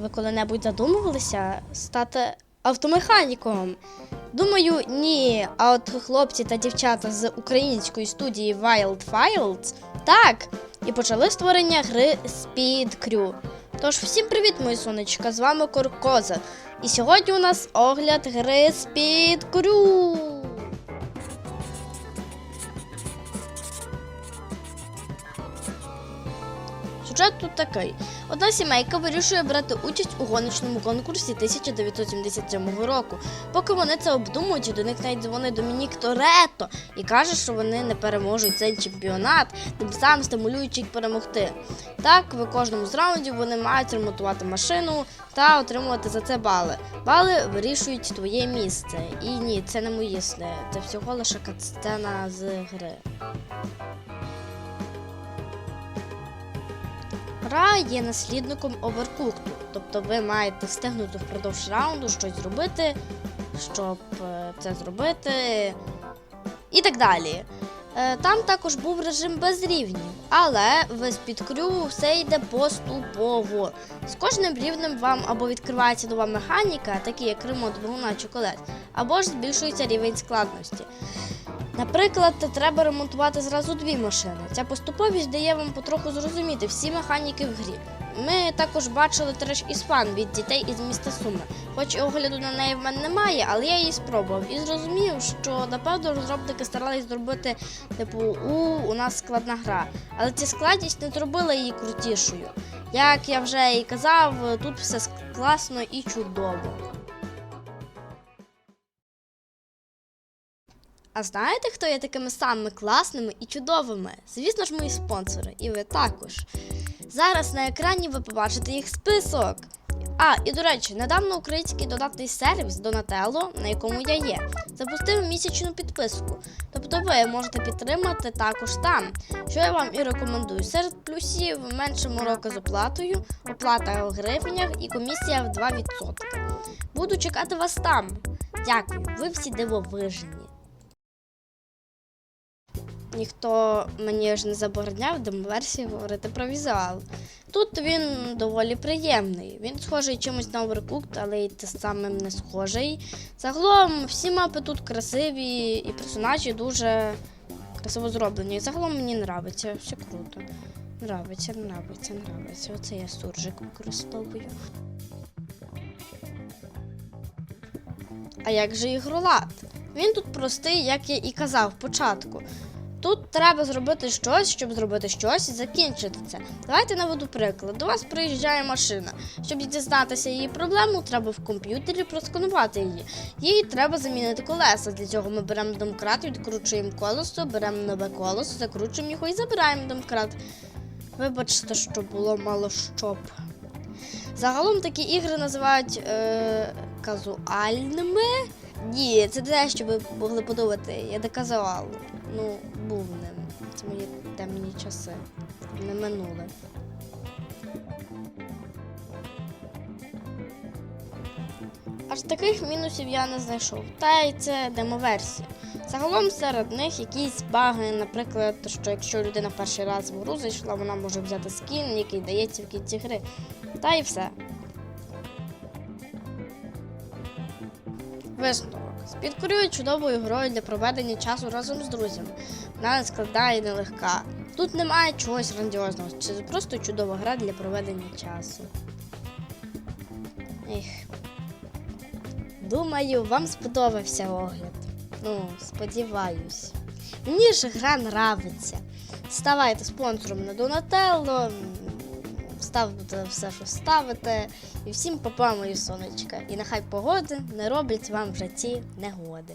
ви коли-небудь задумувалися стати автомеханіком? Думаю, ні. А от хлопці та дівчата з української студії Wild Files так, і почали створення гри Speed Crew. Тож всім привіт, мої сонечка! З вами Коркоза. І сьогодні у нас огляд гри Speed Crew. Сюжет тут такий: одна сімейка вирішує брати участь у гоночному конкурсі 1977 року. Поки вони це обдумують, до них навіть дзвонить Домінік Торетто і каже, що вони не переможуть цей чемпіонат, тим самим стимулюючи їх перемогти. Так, в кожному з раундів вони мають ремонтувати машину та отримувати за це бали. Бали вирішують твоє місце. І ні, це не мої сни, це всього лише катсцена з гри. Гра є наслідником оверкукту, тобто ви маєте встигнути впродовж раунду щось зробити, щоб е, це зробити, і так далі. Е, Там також був режим без рівнів, але в Speed Crew все йде поступово. З кожним рівнем вам або відкривається нова механіка, такі як ремонт двигуна чи колес, або ж збільшується рівень складності. Наприклад, треба ремонтувати зразу дві машини. Ця поступовість дає вам потроху зрозуміти всі механіки в грі. Ми також бачили треш іспан від дітей із міста Суми. Хоч і огляду на неї в мене немає, але я її спробував і зрозумів, що напевно розробники старались зробити, типу, у у нас складна гра. Але ця складність не зробила її крутішою. Як я вже і казав, тут все класно і чудово. А знаєте, хто є такими самими класними і чудовими? Звісно ж, мої спонсори, і ви також. Зараз на екрані ви побачите їх список. А, і до речі, недавно український додатний сервіс Donatello, на якому я є, запустив місячну підписку. Тобто ви можете підтримати також там, що я вам і рекомендую. Серед плюсів менше морока з оплатою, оплата в гривнях і комісія в 2%. Буду чекати вас там. Дякую, ви всі дивовижні. Ніхто мені ж не забороняв демоверсії говорити про візуал. Тут він доволі приємний. Він схожий чимось на Overcooked, але й те самим не схожий. Загалом всі мапи тут красиві і персонажі дуже красиво зроблені. І загалом мені нравиться, все круто. Нравиться, нравиться, нравиться. Оце я суржик використовую. А як же ігролад? Він тут простий, як я і казав спочатку. Тут треба зробити щось, щоб зробити щось і закінчити це. Давайте наведу приклад. До вас приїжджає машина. Щоб дізнатися її проблему, треба в комп'ютері просканувати її. Їй треба замінити колеса. Для цього ми беремо домкрат, відкручуємо колесо, беремо нове колесо, закручуємо його і забираємо домкрат. Вибачте, що було мало щоб. Загалом такі ігри називають е, казуальними. Ні, це те, що ви могли подумати. Я не казуал. Ну, був ним. Це мої темні часи. Не минули. Аж таких мінусів я не знайшов. Та й це демоверсія. Загалом серед них якісь баги, наприклад, що якщо людина перший раз в гру зайшла, вона може взяти скін, який дається в кінці гри. Та й все. Висновок. Спідкорює чудовою грою для проведення часу разом з друзями. Вона складна і нелегка. Тут немає чогось грандіозного, це просто чудова гра для проведення часу. Ех. Думаю, вам сподобався огляд. Ну, сподіваюсь. Мені ж гра нравиться. Ставайте спонсором на Donatello, ставте все, що ставите. І всім папа, мої сонечка. І нехай погоди не роблять вам в житті негоди.